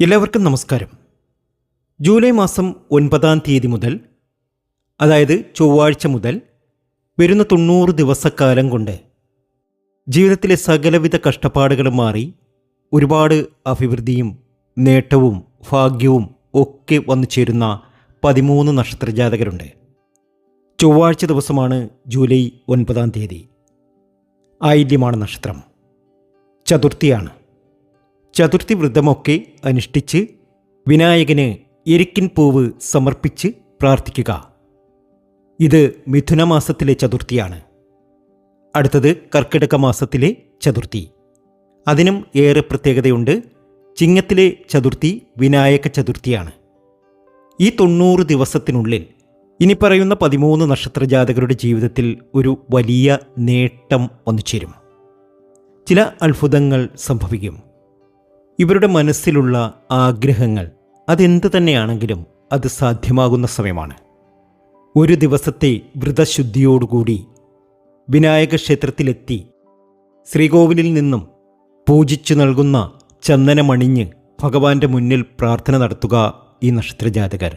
എല്ലാവർക്കും നമസ്കാരം. ജൂലൈ മാസം ഒൻപതാം തീയതി മുതൽ അതായത് ചൊവ്വാഴ്ച മുതൽ വരുന്ന തൊണ്ണൂറ് ദിവസക്കാലം കൊണ്ട് ജീവിതത്തിലെ സകലവിധ കഷ്ടപ്പാടുകളും മാറി ഒരുപാട് അഭിവൃദ്ധിയും നേട്ടവും ഭാഗ്യവും ഒക്കെ വന്നു ചേരുന്ന പതിമൂന്ന് നക്ഷത്രജാതകരുണ്ട്. ചൊവ്വാഴ്ച ദിവസമാണ് ജൂലൈ ഒൻപതാം തീയതി. ആയില്യമാണ് നക്ഷത്രം. ചതുർത്ഥിയാണ്. ചതുർത്ഥി വ്രതമൊക്കെ അനുഷ്ഠിച്ച് വിനായകന് എരിക്കിൻ പൂവ് സമർപ്പിച്ച് പ്രാർത്ഥിക്കുക. ഇത് മിഥുന മാസത്തിലെ ചതുർത്ഥിയാണ്. അടുത്തത് കർക്കിടക മാസത്തിലെ ചതുർത്ഥി. അതിനും ഏറെ പ്രത്യേകതയുണ്ട് ചിങ്ങത്തിലെ ചതുർത്ഥി വിനായക ചതുർത്ഥിയാണ്. ഈ തൊണ്ണൂറ് ദിവസത്തിനുള്ളിൽ ഇനി പറയുന്ന പതിമൂന്ന് നക്ഷത്രജാതകരുടെ ജീവിതത്തിൽ ഒരു വലിയ നേട്ടം വന്നു ചേരും ചില അത്ഭുതങ്ങൾ സംഭവിക്കും. ഇവരുടെ മനസ്സിലുള്ള ആഗ്രഹങ്ങൾ അതെന്ത് തന്നെയാണെങ്കിലും അത് സാധ്യമാകുന്ന സമയമാണ്. ഒരു ദിവസത്തെ വ്രതശുദ്ധിയോടുകൂടി വിനായക ക്ഷേത്രത്തിലെത്തി ശ്രീകോവിലിൽ നിന്നും പൂജിച്ചു നൽകുന്ന ചന്ദനമണിഞ്ഞ് ഭഗവാന്റെ മുന്നിൽ പ്രാർത്ഥന നടത്തുക ഈ നക്ഷത്രജാതകർ.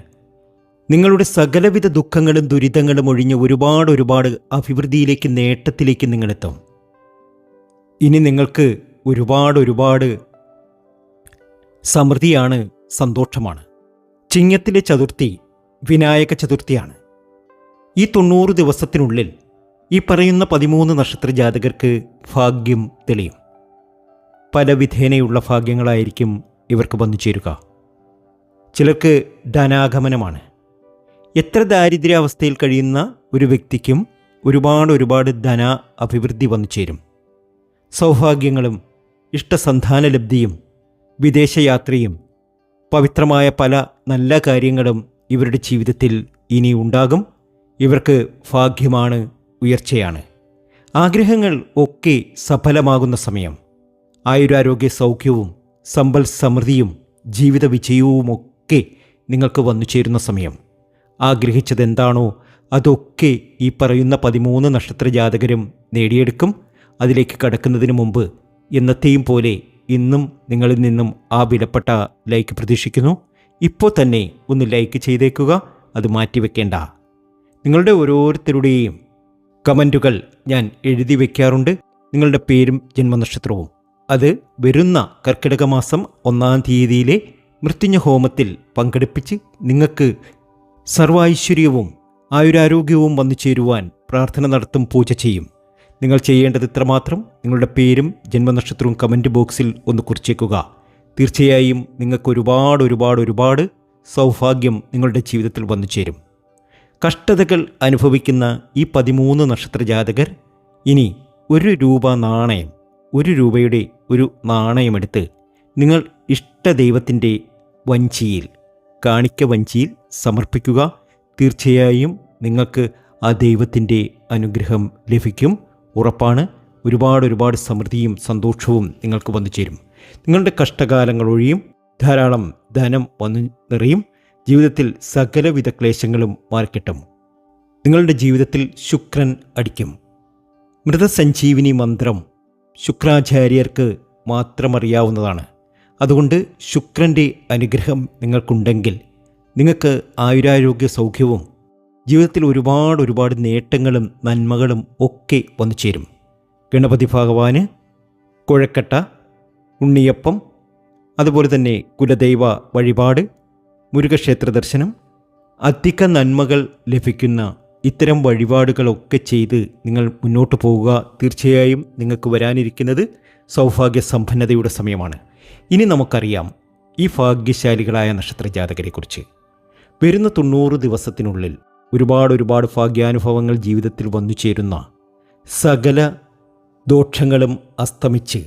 നിങ്ങളുടെ സകലവിധ ദുഃഖങ്ങളും ദുരിതങ്ങളും ഒഴിഞ്ഞ് ഒരുപാട് ഒരുപാട് അഭിവൃദ്ധിയിലേക്ക് നേട്ടത്തിലേക്ക് നിങ്ങളെത്തും. ഇനി നിങ്ങൾക്ക് ഒരുപാട് ഒരുപാട് സമൃദ്ധിയാണ് സന്തോഷമാണ്. ചിങ്ങത്തിലെ ചതുർത്ഥി വിനായക ചതുർത്ഥിയാണ്. ഈ തൊണ്ണൂറ് ദിവസത്തിനുള്ളിൽ ഈ പറയുന്ന പതിമൂന്ന് നക്ഷത്ര ജാതകർക്ക് ഭാഗ്യം തെളിയും. പല വിധേനയുള്ള ഭാഗ്യങ്ങളായിരിക്കും ഇവർക്ക് വന്നു ചേരുക. ചിലർക്ക് ധനാഗമനമാണ്. എത്ര ദാരിദ്ര്യാവസ്ഥയിൽ കഴിയുന്ന ഒരു വ്യക്തിക്കും ഒരുപാട് ഒരുപാട് ധന അഭിവൃദ്ധി വന്നു ചേരും. സൗഭാഗ്യങ്ങളും ഇഷ്ടസന്താനലബ്ധിയും വിദേശയാത്രയും പവിത്രമായ പല നല്ല കാര്യങ്ങളും ഇവരുടെ ജീവിതത്തിൽ ഇനി ഉണ്ടാകും. ഇവർക്ക് ഭാഗ്യമാണ് ഉയർച്ചയാണ്. ആഗ്രഹങ്ങൾ ഒക്കെ സഫലമാകുന്ന സമയം. ആയുരാരോഗ്യ സൗഖ്യവും സമ്പൽ സമൃദ്ധിയും ജീവിത വിജയവുമൊക്കെ നിങ്ങൾക്ക് വന്നു ചേരുന്ന സമയം. ആഗ്രഹിച്ചതെന്താണോ അതൊക്കെ ഈ പറയുന്ന പതിമൂന്ന് നക്ഷത്ര ജാതകരും നേടിയെടുക്കും. അതിലേക്ക് കടക്കുന്നതിന് മുമ്പ് എന്നത്തെയും പോലെ ഇന്നും നിങ്ങളിൽ നിന്നും ആ വിലപ്പെട്ട ലൈക്ക് പ്രതീക്ഷിക്കുന്നു. ഇപ്പോൾ തന്നെ ഒന്ന് ലൈക്ക് ചെയ്തേക്കുക അത് മാറ്റിവെക്കേണ്ട. നിങ്ങളുടെ ഓരോരുത്തരുടെയും കമന്റുകൾ ഞാൻ എഴുതി വയ്ക്കാറുണ്ട്. നിങ്ങളുടെ പേരും ജന്മനക്ഷത്രവും. അത് വരുന്ന കർക്കിടക മാസം ഒന്നാം തീയതിയിലെ മൃത്യുഞ്ഞ ഹോമത്തിൽ പങ്കെടുപ്പിച്ച് നിങ്ങൾക്ക് സർവൈശ്വര്യവും ആയുരാരോഗ്യവും വന്നു ചേരുവാൻ പ്രാർത്ഥന നടത്തും പൂജ ചെയ്യും. നിങ്ങൾ ചെയ്യേണ്ടത് ഇത്രമാത്രം. നിങ്ങളുടെ പേരും ജന്മനക്ഷത്രവും കമന്റ് ബോക്സിൽ ഒന്ന് കുറിച്ചേക്കുക. തീർച്ചയായും നിങ്ങൾക്ക് ഒരുപാട് ഒരുപാട് ഒരുപാട് സൗഭാഗ്യം നിങ്ങളുടെ ജീവിതത്തിൽ വന്നു ചേരും. കഷ്ടതകൾ അനുഭവിക്കുന്ന ഈ പതിമൂന്ന് നക്ഷത്ര ജാതകർ ഇനി ഒരു രൂപ നാണയം ഒരു രൂപയുടെ ഒരു നാണയമെടുത്ത് നിങ്ങൾ ഇഷ്ടദൈവത്തിന്റെ വഞ്ചിയിൽ കാണിക്ക വഞ്ചിയിൽ സമർപ്പിക്കുക. തീർച്ചയായും നിങ്ങൾക്ക് ആ ദൈവത്തിന്റെ അനുഗ്രഹം ലഭിക്കും. ഉറപ്പാണ്. ഒരുപാട് ഒരുപാട് സമൃദ്ധിയും സന്തോഷവും നിങ്ങൾക്ക് വന്നു ചേരും. നിങ്ങളുടെ കഷ്ടകാലങ്ങൾ ഒഴിയും. ധാരാളം ധനം വന്നു നിറയും. ജീവിതത്തിൽ സകലവിധ ക്ലേശങ്ങളും മാറിക്കിട്ടും. നിങ്ങളുടെ ജീവിതത്തിൽ ശുക്രൻ അടിക്കും. മൃതസഞ്ജീവിനി മന്ത്രം ശുക്രാചാര്യർക്ക് മാത്രം അറിയാവുന്നതാണ് അതുകൊണ്ട് ശുക്രന്റെ അനുഗ്രഹം നിങ്ങൾക്കുണ്ടെങ്കിൽ നിങ്ങൾക്ക് ആയുരാരോഗ്യ സൗഖ്യവും ജീവിതത്തിൽ ഒരുപാട് ഒരുപാട് നേട്ടങ്ങളും നന്മകളും ഒക്കെ വന്നു ചേരും. ഗണപതി ഭഗവാന് കുഴക്കട്ട ഉണ്ണിയപ്പം അതുപോലെ തന്നെ കുലദൈവ വഴിപാട് മുരുകക്ഷേത്ര ദർശനം അധിക നന്മകൾ ലഭിക്കുന്ന ഇത്തരം വഴിപാടുകളൊക്കെ ചെയ്ത് നിങ്ങൾ മുന്നോട്ട് പോവുക. തീർച്ചയായും നിങ്ങൾക്ക് വരാനിരിക്കുന്നത് സൗഭാഗ്യ സമ്പന്നതയുടെ സമയമാണ്. ഇനി നമുക്കറിയാം ഈ ഭാഗ്യശാലികളായ നക്ഷത്രജാതകരെക്കുറിച്ച്. വരുന്ന തൊണ്ണൂറ് ദിവസത്തിനുള്ളിൽ ഒരുപാട് ഒരുപാട് ഭാഗ്യാനുഭവങ്ങൾ ജീവിതത്തിൽ വന്നു ചേരുന്ന സകല ദോഷങ്ങളും അസ്തമിച്ച്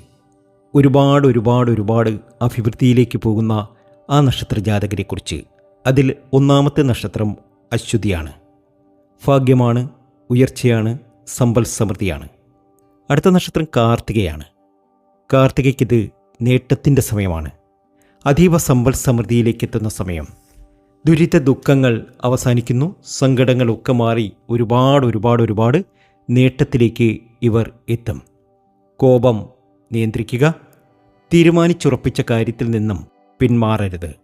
ഒരുപാട് ഒരുപാട് ഒരുപാട് അഭിവൃദ്ധിയിലേക്ക് പോകുന്ന ആ നക്ഷത്ര ജാതകരെക്കുറിച്ച് അതിൽ ഒന്നാമത്തെ നക്ഷത്രം അശ്വതിയാണ്. ഭാഗ്യമാണ് ഉയർച്ചയാണ് സമ്പൽ സമൃദ്ധിയാണ്. അടുത്ത നക്ഷത്രം കാർത്തികയാണ്. കാർത്തികയ്ക്കിത് നേട്ടത്തിന്റെ സമയമാണ്. അതീവ സമ്പൽ സമൃദ്ധിയിലേക്ക് എത്തുന്ന സമയം. ദുരിത ദുഃഖങ്ങൾ അവസാനിക്കുന്നു. സങ്കടങ്ങളൊക്കെ മാറി ഒരുപാട് ഒരുപാട് ഒരുപാട് നേട്ടത്തിലേക്ക് ഇവർ എത്തും. കോപം നിയന്ത്രിക്കുക. തീരുമാനിച്ചുറപ്പിച്ച കാര്യത്തിൽ നിന്നും പിന്മാറരുത്.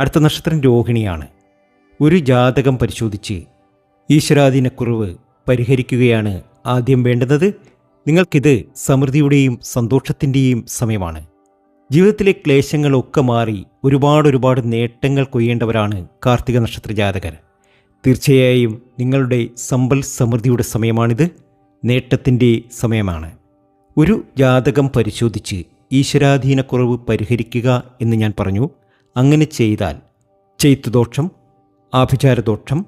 അടുത്ത നക്ഷത്രം രോഹിണിയാണ്. ഒരു ജാതകം പരിശോധിച്ച് ഈശ്വരാധീനക്കുറവ് പരിഹരിക്കുകയാണ് ആദ്യം വേണ്ടുന്നത്. നിങ്ങൾക്കിത് സമൃദ്ധിയുടെയും സന്തോഷത്തിന്റെയും സമയമാണ്. ജീവിതത്തിലെ ക്ലേശങ്ങളൊക്കെ മാറി ഒരുപാട് ഒരുപാട് നേട്ടങ്ങൾ കൊയ്യേണ്ടവരാണ് കാർത്തിക നക്ഷത്ര ജാതകർ. തീർച്ചയായും നിങ്ങളുടെ സമ്പൽ സമൃദ്ധിയുടെ സമയമാണിത്. നേട്ടത്തിന്റെ സമയമാണ്. ഒരു ജാതകം പരിശോധിച്ച് ഈശ്വരാധീനക്കുറവ് പരിഹരിക്കുക എന്ന് ഞാൻ പറഞ്ഞു. അങ്ങനെ ചെയ്താൽ ചെയ്ത്തുദോഷം ആഭിചാരദോഷം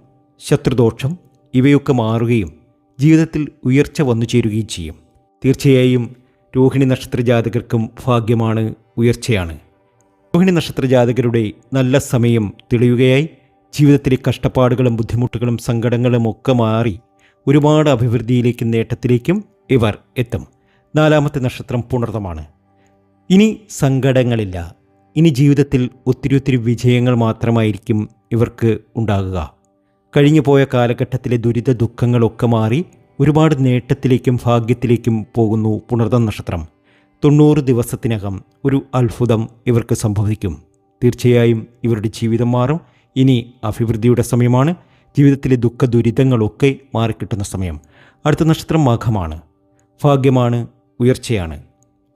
ശത്രുദോഷം ഇവയൊക്കെ മാറുകയും ജീവിതത്തിൽ ഉയർച്ച വന്നു ചേരുകയും ചെയ്യും. തീർച്ചയായും രോഹിണി നക്ഷത്ര ജാതകർക്കും ഭാഗ്യമാണ് ഉയർച്ചയാണ്. രോഹിണി നക്ഷത്ര ജാതകരുടെ നല്ല സമയം തെളിയുകയായി ജീവിതത്തിലെ കഷ്ടപ്പാടുകളും ബുദ്ധിമുട്ടുകളും സങ്കടങ്ങളും ഒക്കെ മാറി ഒരുപാട് അഭിവൃദ്ധിയിലേക്കും നേട്ടത്തിലേക്കും ഇവർ എത്തും. നാലാമത്തെ നക്ഷത്രം പുണർതമാണ്. ഇനി സങ്കടങ്ങളില്ല. ഇനി ജീവിതത്തിൽ ഒത്തിരി ഒത്തിരി വിജയങ്ങൾ മാത്രമായിരിക്കും ഇവർക്ക് ഉണ്ടാകുക. കഴിഞ്ഞു പോയ കാലഘട്ടത്തിലെ ദുരിത ദുഃഖങ്ങളൊക്കെ മാറി ഒരുപാട് നേട്ടത്തിലേക്കും ഭാഗ്യത്തിലേക്കും പോകുന്നു പുണർതം നക്ഷത്രം. തൊണ്ണൂറ് ദിവസത്തിനകം ഒരു അത്ഭുതം ഇവർക്ക് സംഭവിക്കും. തീർച്ചയായും ഇവരുടെ ജീവിതം മാറും. ഇനി അഭിവൃദ്ധിയുടെ സമയമാണ്. ജീവിതത്തിലെ ദുഃഖ ദുരിതങ്ങളൊക്കെ മാറിക്കിട്ടുന്ന സമയം. അടുത്ത നക്ഷത്രം മാഘമാണ് ഭാഗ്യമാണ് ഉയർച്ചയാണ്.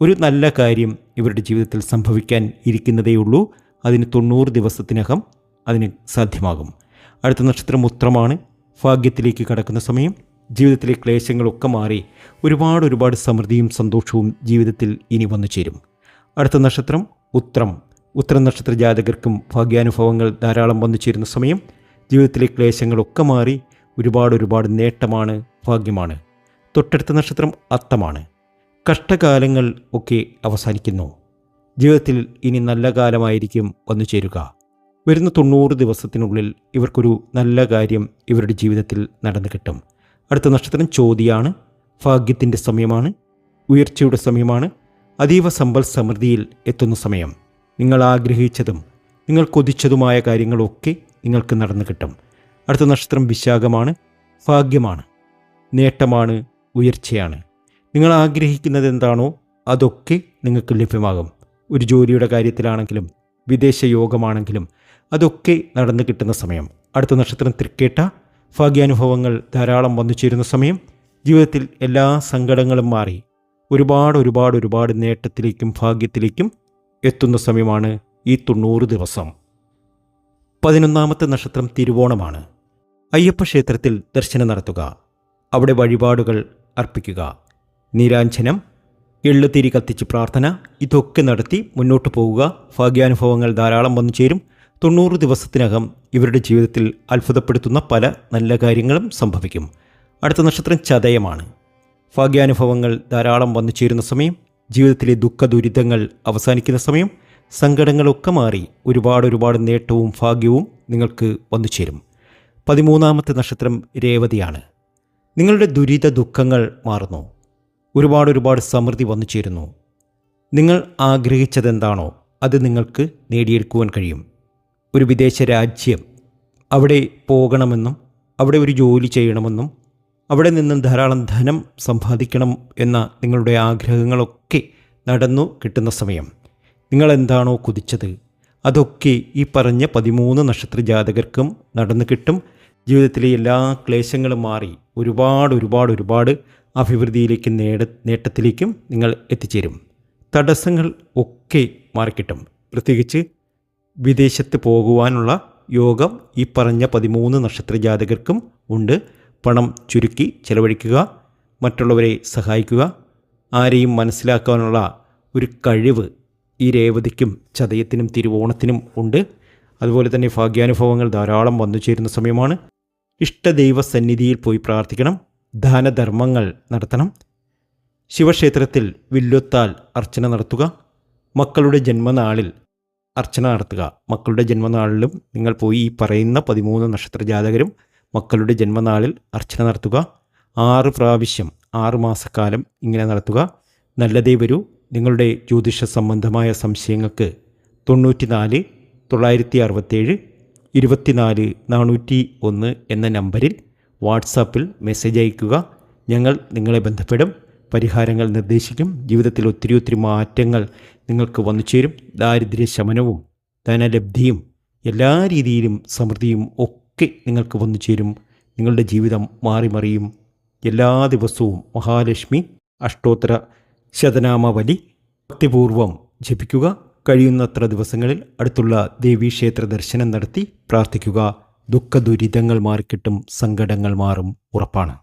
ഒരു നല്ല കാര്യം ഇവരുടെ ജീവിതത്തിൽ സംഭവിക്കാൻ ഇരിക്കുന്നതേയുള്ളൂ അതിന് തൊണ്ണൂറ് ദിവസത്തിനകം അതിന് സാധ്യമാകും. അടുത്ത നക്ഷത്രം ഉത്രമാണ്. ഭാഗ്യത്തിലേക്ക് കടക്കുന്ന സമയം. ജീവിതത്തിലെ ക്ലേശങ്ങളൊക്കെ മാറി ഒരുപാട് ഒരുപാട് സമൃദ്ധിയും സന്തോഷവും ജീവിതത്തിൽ ഇനി വന്നു ചേരും. അടുത്ത നക്ഷത്രം ഉത്രം. ഉത്തരം നക്ഷത്ര ജാതകർക്കും ഭാഗ്യാനുഭവങ്ങൾ ധാരാളം വന്നു ചേരുന്ന സമയം ജീവിതത്തിലെ ക്ലേശങ്ങളൊക്കെ മാറി ഒരുപാട് ഒരുപാട് നേട്ടമാണ് ഭാഗ്യമാണ്. തൊട്ടടുത്ത നക്ഷത്രം അത്തമാണ്. കഷ്ടകാലങ്ങൾ ഒക്കെ അവസാനിക്കുന്നു. ജീവിതത്തിൽ ഇനി നല്ല കാലമായിരിക്കും വന്നു ചേരുക. വരുന്ന തൊണ്ണൂറ് ദിവസത്തിനുള്ളിൽ ഇവർക്കൊരു നല്ല കാര്യം ഇവരുടെ ജീവിതത്തിൽ നടന്നു കിട്ടും. അടുത്ത നക്ഷത്രം ചോതിയാണ്. ഭാഗ്യത്തിന്റെ സമയമാണ്. ഉയർച്ചയുടെ സമയമാണ്. അതീവ സമ്പൽ സമൃദ്ധിയിൽ എത്തുന്ന സമയം. നിങ്ങൾ ആഗ്രഹിച്ചതും നിങ്ങൾ കൊതിച്ചതുമായ കാര്യങ്ങളൊക്കെ നിങ്ങൾക്ക് നടന്നു കിട്ടും. അടുത്ത നക്ഷത്രം വിശാഖമാണ്. ഭാഗ്യമാണ്. നേട്ടമാണ്. ഉയർച്ചയാണ്. നിങ്ങൾ ആഗ്രഹിക്കുന്നത് എന്താണോ അതൊക്കെ നിങ്ങൾക്ക് ലഭ്യമാകും. ഒരു ജോലിയുടെ കാര്യത്തിലാണെങ്കിലും വിദേശ യോഗമാണെങ്കിലും അതൊക്കെ നടന്നു കിട്ടുന്ന സമയം. അടുത്ത നക്ഷത്രം തൃക്കേട്ട. ഭാഗ്യാനുഭവങ്ങൾ ധാരാളം വന്നു ചേരുന്ന സമയം ജീവിതത്തിൽ എല്ലാ സങ്കടങ്ങളും മാറി. ഒരുപാട് ഒരുപാട് ഒരുപാട് നേട്ടത്തിലേക്കും ഭാഗ്യത്തിലേക്കും എത്തുന്ന സമയമാണ് ഈ തൊണ്ണൂറ് ദിവസം. പതിനൊന്നാമത്തെ നക്ഷത്രം തിരുവോണമാണ്. അയ്യപ്പ ക്ഷേത്രത്തിൽ ദർശനം നടത്തുക. അവിടെ വഴിപാടുകൾ അർപ്പിക്കുക. നീരാഞ്ജനം എള്ളുതിരി കത്തിച്ച് പ്രാർത്ഥന ഇതൊക്കെ നടത്തി മുന്നോട്ട് പോവുക. ഭാഗ്യാനുഭവങ്ങൾ ധാരാളം വന്നു ചേരും തൊണ്ണൂറ് ദിവസത്തിനകം ഇവരുടെ ജീവിതത്തിൽ അത്ഭുതപ്പെടുത്തുന്ന പല നല്ല കാര്യങ്ങളും സംഭവിക്കും. അടുത്ത നക്ഷത്രം ചതയമാണ്. ഭാഗ്യാനുഭവങ്ങൾ ധാരാളം വന്നു ചേരുന്ന സമയം ജീവിതത്തിലെ ദുഃഖ ദുരിതങ്ങൾ അവസാനിക്കുന്ന സമയം സങ്കടങ്ങളൊക്കെ മാറി ഒരുപാട് ഒരുപാട് നേട്ടവും ഭാഗ്യവും നിങ്ങൾക്ക് വന്നു ചേരും. പതിമൂന്നാമത്തെ നക്ഷത്രം രേവതിയാണ്. നിങ്ങളുടെ ദുരിത ദുഃഖങ്ങൾ മാറുന്നു. ഒരുപാട് ഒരുപാട് സമൃദ്ധി വന്നു ചേരുന്നു. നിങ്ങൾ ആഗ്രഹിച്ചതെന്താണോ അത് നിങ്ങൾക്ക് നേടിയെടുക്കുവാൻ കഴിയും. ഒരു വിദേശ രാജ്യം. അവിടെ പോകണമെന്നും അവിടെ ഒരു ജോലി ചെയ്യണമെന്നും അവിടെ നിന്നും ധാരാളം ധനം സമ്പാദിക്കണം എന്ന നിങ്ങളുടെ ആഗ്രഹങ്ങളൊക്കെ നടന്നു കിട്ടുന്ന സമയം. നിങ്ങൾ എന്താണോ കുതിച്ചത് അതൊക്കെ ഈ പറഞ്ഞ പതിമൂന്ന് നക്ഷത്ര ജാതകർക്കും നടന്നു കിട്ടും. ജീവിതത്തിലെ എല്ലാ ക്ലേശങ്ങളും മാറി ഒരുപാട് ഒരുപാട് ഒരുപാട് അഭിവൃദ്ധിയിലേക്കും നേട നേട്ടത്തിലേക്കും നിങ്ങൾ എത്തിച്ചേരും. തടസ്സങ്ങൾ ഒക്കെ മാറിക്കിട്ടും. പ്രത്യേകിച്ച് വിദേശത്ത് പോകുവാനുള്ള യോഗം ഈ പറഞ്ഞ പതിമൂന്ന് നക്ഷത്ര ജാതകർക്കും ഉണ്ട്. പണം ചുരുക്കി ചെലവഴിക്കുക മറ്റുള്ളവരെ സഹായിക്കുക ആരെയും മനസ്സിലാക്കാനുള്ള ഒരു കഴിവ് ഈ രേവതിക്കും ചതയത്തിനും തിരുവോണത്തിനും ഉണ്ട്. അതുപോലെ തന്നെ ഭാഗ്യാനുഭവങ്ങൾ ധാരാളം വന്നു ചേരുന്ന സമയമാണ്. ഇഷ്ടദൈവ സന്നിധിയിൽ പോയി പ്രാർത്ഥിക്കണം ദാനധർമ്മങ്ങൾ നടത്തണം. ശിവക്ഷേത്രത്തിൽ വില്ലുത്താൽ അർച്ചന നടത്തുക മക്കളുടെ ജന്മനാളിൽ അർച്ചന നടത്തുക. മക്കളുടെ ജന്മനാളിലും നിങ്ങൾ പോയി ഈ പറയുന്ന പതിമൂന്ന് നക്ഷത്ര ജാതകരും മക്കളുടെ ജന്മനാളിൽ അർച്ചന നടത്തുക. ആറ് പ്രാവശ്യം ആറ് മാസക്കാലം ഇങ്ങനെ നടത്തുക. നല്ലതേ വരൂ. നിങ്ങളുടെ ജ്യോതിഷ സംബന്ധമായ സംശയങ്ങൾക്ക് തൊണ്ണൂറ്റി നാല് തൊള്ളായിരത്തി അറുപത്തേഴ് ഇരുപത്തിനാല് നാനൂറ്റി ഒന്ന് എന്ന നമ്പറിൽ വാട്സാപ്പിൽ മെസ്സേജ് അയയ്ക്കുക. ഞങ്ങൾ നിങ്ങളെ ബന്ധപ്പെടും. പരിഹാരങ്ങൾ നിർദ്ദേശിക്കും. ജീവിതത്തിൽ ഒത്തിരി ഒത്തിരി മാറ്റങ്ങൾ നിങ്ങൾക്ക് വന്നു ചേരും. ദാരിദ്ര്യ ശമനവും ധനലബ്ധിയും എല്ലാ രീതിയിലും സമൃദ്ധിയും ഒക്കെ നിങ്ങൾക്ക് വന്നു ചേരും. നിങ്ങളുടെ ജീവിതം മാറിമറിയും എല്ലാ ദിവസവും മഹാലക്ഷ്മി അഷ്ടോത്തര ശതനാമാവലി ഭക്തിപൂർവം ജപിക്കുക. കഴിയുന്നത്ര ദിവസങ്ങളിൽ അടുത്തുള്ള ദേവീക്ഷേത്ര ദർശനം നടത്തി പ്രാർത്ഥിക്കുക. ദുഃഖ ദുരിതങ്ങൾ മാറിക്കിട്ടും സങ്കടങ്ങൾ മാറും. ഉറപ്പാണ്.